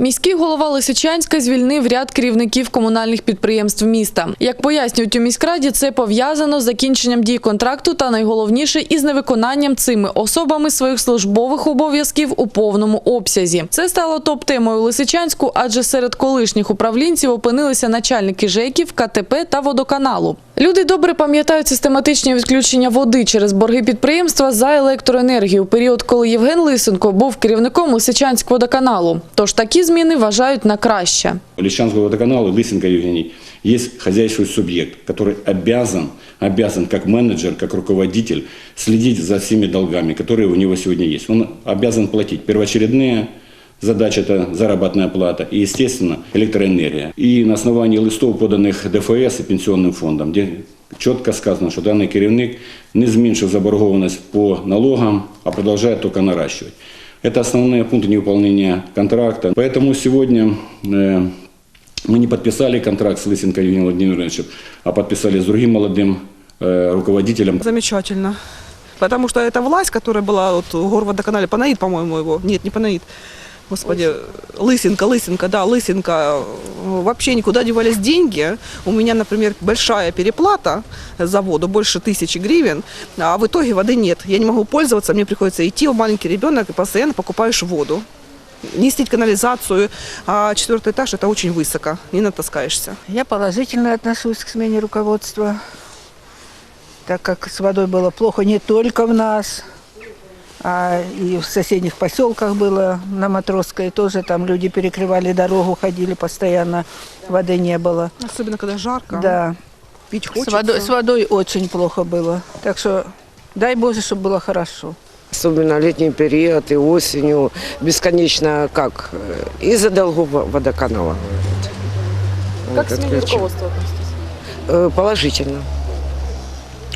Міський голова Лисичанська звільнив ряд керівників комунальних підприємств міста. Як пояснюють у міськраді, це пов'язано з закінченням дії контракту та найголовніше із невиконанням цими особами своїх службових обов'язків у повному обсязі. Це стало топ-темою Лисичанську, адже серед колишніх управлінців опинилися начальники ЖЕКів, КТП та водоканалу. Люди добре пам'ятають систематичні відключення води через борги підприємства за електроенергію у період, коли Євген Лисенко був керівником Лисичанськводоканалу. Тож такі зміни вважають на краще. Лещанского водоканала Лысенко Евгений есть хозяйственный субъект, который обязан, обязан как менеджер, как руководитель следить за всеми долгами, которые у него сегодня есть. Он обязан платить первоочередные задачи, это заработная плата и, естественно, электроэнергия. И на основании листов, поданных ДФС и пенсионным фондом, где четко сказано, что данный керівник не зменшив заборгованность по налогам, а продолжает только наращивать. Это основные пункты невыполнения контракта. Поэтому сегодня э, мы не подписали контракт с Лысенко Евгением Владимировичем, а подписали с другим молодым э, руководителем. Замечательно. Потому что эта власть, которая была вот в горводоканале, Панаид, по-моему, его, нет, не Панаид, господи, Лысенко, Лысенко, да, Лысенко, э, вообще никуда девались деньги. У меня, например, большая переплата за воду, больше тысячи гривен, а в итоге воды нет. Я не могу пользоваться, мне приходится идти, маленький ребенок, и постоянно покупаешь воду. Нестить канализацию, а четвертый этаж это очень высоко, не натаскаешься. Я положительно отношусь к смене руководства, так как с водой было плохо не только в нас, а и в соседних поселках было, на Матросской тоже там люди перекрывали дорогу, ходили постоянно, воды не было. Особенно когда жарко. Да, Пить с хочется. водой, с водой очень плохо было. Так что дай Боже, чтобы было хорошо. Особенно летний период и осенью бесконечно как э, из-за долгов водоканала. Как Вот, сменить отключим. руководство? Э, Положительно.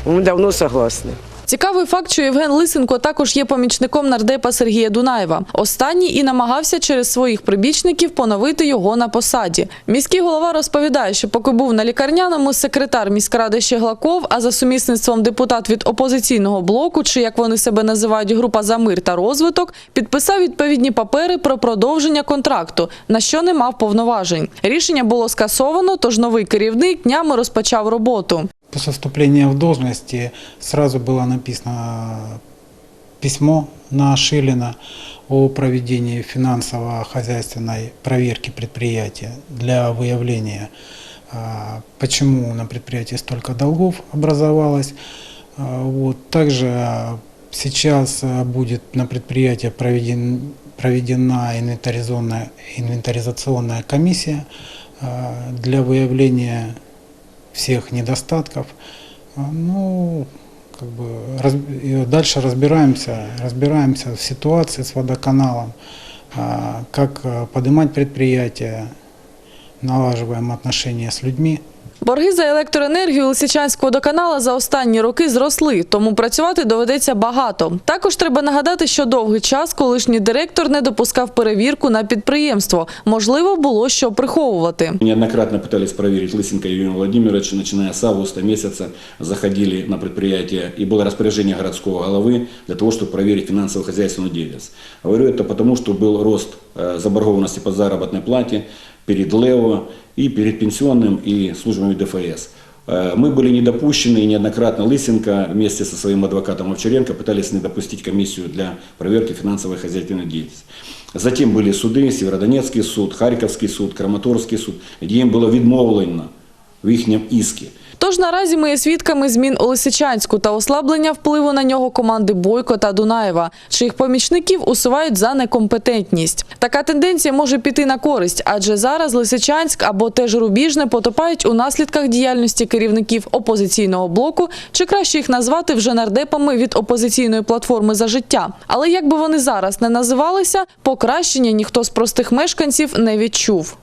Мы давно согласны. Цікавий факт, що Євген Лисенко також є помічником нардепа Сергія Дунаєва. Останній і намагався через своїх прибічників поновити його на посаді. Міський голова розповідає, що поки був на лікарняному, секретар міськради Щеглаков, а за сумісництвом депутат від опозиційного блоку, чи як вони себе називають, група за мир та розвиток, підписав відповідні папери про продовження контракту, на що не мав повноважень. Рішення було скасовано, тож новий керівник днями розпочав роботу. После вступления в должности сразу было написано письмо на Шилина о проведении финансово-хозяйственной проверки предприятия для выявления, а, почему на предприятии столько долгов образовалось. А, Вот. Также а, сейчас будет на предприятии проведен, проведена инвентаризационная, инвентаризационная комиссия для выявления всех недостатков. А, Ну, как бы раз- дальше разбираемся, разбираемся в ситуации с водоканалом, а, как а, поднимать предприятие, налаживаем отношения с людьми. Борги за електроенергію Лисичанського водоканала за останні роки зросли, тому працювати доведеться багато. Також треба нагадати, що довгий час колишній директор не допускав перевірку на підприємство. Можливо, було що приховувати. Неоднократно пытались проверить Лысенко Евгения Владимировича, начиная с августа месяца, заходили на предприятие, и было распоряжение городского головы для того, чтобы проверить финансово-хозяйственную деятельность. Говорю это потому, что был рост э, заборгованности по заработной плате перед ЛЕО и перед пенсионным и службами ДФС. Э, Мы были не допущены, и неоднократно Лысенко вместе со своим адвокатом Овчаренко пытались не допустить комиссию для проверки финансовой и хозяйственной деятельности. Затем были суды, Северодонецкий суд, Харьковский суд, Краматорский суд, где им было відмовлено в їхньому иске. Тож наразі ми є свідками змін у Лисичанську та ослаблення впливу на нього команди Бойко та Дунаєва, чиїх помічників усувають за некомпетентність. Така тенденція може піти на користь, адже зараз Лисичанськ або теж Рубіжне потопають у наслідках діяльності керівників опозиційного блоку, чи краще їх назвати вже нардепами від опозиційної платформи за життя. Але як би вони зараз не називалися, покращення ніхто з простих мешканців не відчув.